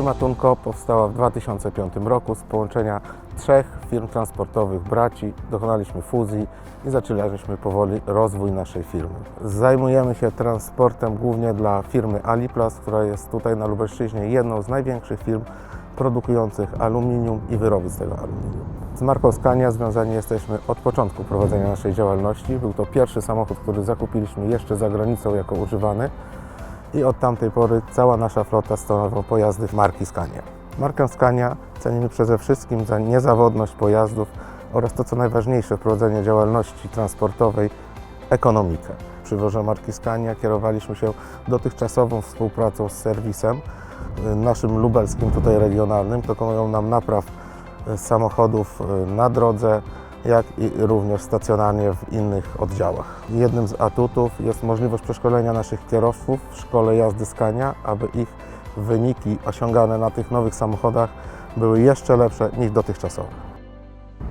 Firma Tunko powstała w 2005 roku z połączenia trzech firm transportowych braci. Dokonaliśmy fuzji i zaczęliśmy powoli rozwój naszej firmy. Zajmujemy się transportem głównie dla firmy Aliplas, która jest tutaj na Lubelszczyźnie jedną z największych firm produkujących aluminium i wyroby z tego aluminium. Z marką Scania związani jesteśmy od początku prowadzenia naszej działalności. Był to pierwszy samochód, który zakupiliśmy jeszcze za granicą jako używany i od tamtej pory cała nasza flota stanowią pojazdy marki Scania. Markę Scania cenimy przede wszystkim za niezawodność pojazdów oraz to, co najważniejsze w prowadzeniu działalności transportowej, ekonomikę. Przy marki Scania kierowaliśmy się dotychczasową współpracą z serwisem y, naszym lubelskim, tutaj regionalnym. Dokonują nam napraw y, samochodów y, na drodze, jak i również stacjonarnie w innych oddziałach. Jednym z atutów jest możliwość przeszkolenia naszych kierowców w szkole jazdy Scania, aby ich wyniki osiągane na tych nowych samochodach były jeszcze lepsze niż dotychczasowe.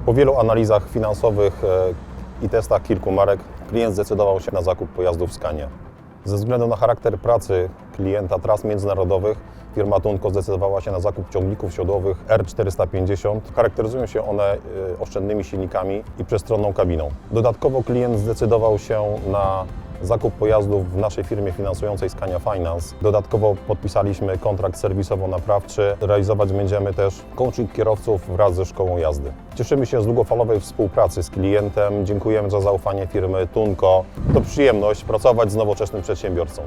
Po wielu analizach finansowych e, i testach kilku marek klient zdecydował się na zakup pojazdów Scania. Ze względu na charakter pracy klienta tras międzynarodowych firma Tunko zdecydowała się na zakup ciągników siodłowych R450. Charakteryzują się one e, oszczędnymi silnikami i przestronną kabiną. Dodatkowo klient zdecydował się na zakup pojazdów w naszej firmie finansującej Scania Finance. Dodatkowo podpisaliśmy kontrakt serwisowo-naprawczy. Realizować będziemy też coaching kierowców wraz ze szkołą jazdy. Cieszymy się z długofalowej współpracy z klientem. Dziękujemy za zaufanie firmy Tunko. To przyjemność pracować z nowoczesnym przedsiębiorcą.